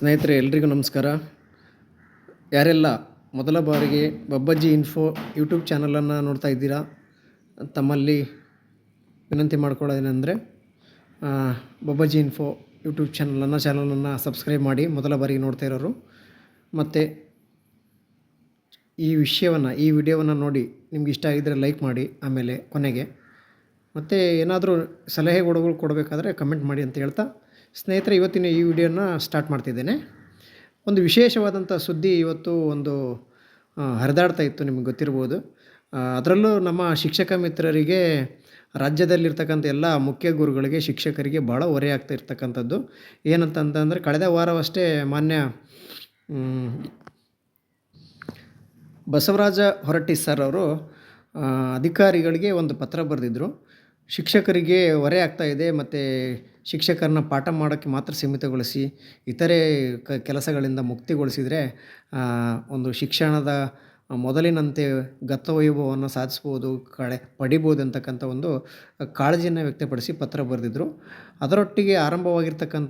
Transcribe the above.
ಸ್ನೇಹಿತರೆ, ಎಲ್ರಿಗೂ ನಮಸ್ಕಾರ. ಯಾರೆಲ್ಲ ಮೊದಲ ಬಾರಿಗೆ ಬಬ್ಬಜ್ಜಿ ಇನ್ಫೋ ಯೂಟ್ಯೂಬ್ ಚಾನಲನ್ನು ನೋಡ್ತಾ ಇದ್ದೀರಾ, ತಮ್ಮಲ್ಲಿ ವಿನಂತಿ ಮಾಡ್ಕೊಳ್ಳೋದೇನೆಂದರೆ ಬಬ್ಬಜ್ಜಿ ಇನ್ಫೋ ಯೂಟ್ಯೂಬ್ ಚಾನಲನ್ನು ಚಾನಲನ್ನು ಸಬ್ಸ್ಕ್ರೈಬ್ ಮಾಡಿ ಮೊದಲ ಬಾರಿಗೆ ನೋಡ್ತಾ ಇರೋರು. ಮತ್ತು ಈ ವಿಷಯವನ್ನು, ಈ ವಿಡಿಯೋವನ್ನು ನೋಡಿ ನಿಮ್ಗೆ ಇಷ್ಟ ಆಗಿದ್ದರೆ ಲೈಕ್ ಮಾಡಿ, ಆಮೇಲೆ ಕೊನೆಗೆ ಮತ್ತು ಏನಾದರೂ ಸಲಹೆ ಕೊಡಗಳು ಕೊಡಬೇಕಾದ್ರೆ ಕಮೆಂಟ್ ಮಾಡಿ ಅಂತ ಹೇಳ್ತಾ ಸ್ನೇಹಿತರೆ, ಇವತ್ತಿನ ಈ ವಿಡಿಯೋನ ಸ್ಟಾರ್ಟ್ ಮಾಡ್ತಿದ್ದೇನೆ. ಒಂದು ವಿಶೇಷವಾದಂಥ ಸುದ್ದಿ ಇವತ್ತು ಒಂದು ಹರಿದಾಡ್ತಾ ಇತ್ತು ನಿಮಗೆ ಗೊತ್ತಿರ್ಬೋದು. ಅದರಲ್ಲೂ ನಮ್ಮ ಶಿಕ್ಷಕ ಮಿತ್ರರಿಗೆ ರಾಜ್ಯದಲ್ಲಿರ್ತಕ್ಕಂಥ ಎಲ್ಲ ಮುಖ್ಯ ಗುರುಗಳಿಗೆ, ಶಿಕ್ಷಕರಿಗೆ ಭಾಳ ಹೊರೆ ಆಗ್ತಾ ಇರ್ತಕ್ಕಂಥದ್ದು. ಏನಂತಂತಂದರೆ, ಕಳೆದ ವಾರವಷ್ಟೇ ಮಾನ್ಯ ಬಸವರಾಜ ಹೊರಟ್ಟಿ ಸರ್ ಅವರು ಅಧಿಕಾರಿಗಳಿಗೆ ಒಂದು ಪತ್ರ ಬರೆದಿದ್ದರು ಶಿಕ್ಷಕರಿಗೆ ಹೊರೆ ಆಗ್ತಾ ಇದೆ, ಮತ್ತು ಶಿಕ್ಷಕರನ್ನ ಪಾಠ ಮಾಡೋಕ್ಕೆ ಮಾತ್ರ ಸೀಮಿತಗೊಳಿಸಿ ಇತರೆ ಕ, ಕೆಲಸಗಳಿಂದ ಮುಕ್ತಿಗೊಳಿಸಿದರೆ ಒಂದು ಶಿಕ್ಷಣದ ಮೊದಲಿನಂತೆ ಗತವೈಭವವನ್ನು ಸಾಧಿಸ್ಬೋದು, ಕಳೆ, ಪಡಿಬೋದು ಅಂತಕ್ಕಂಥ ಒಂದು ಕಾಳಜಿಯನ್ನು ವ್ಯಕ್ತಪಡಿಸಿ ಪತ್ರ ಬರೆದಿದ್ದರು ಅದರೊಟ್ಟಿಗೆ ಆರಂಭವಾಗಿರ್ತಕ್ಕಂಥ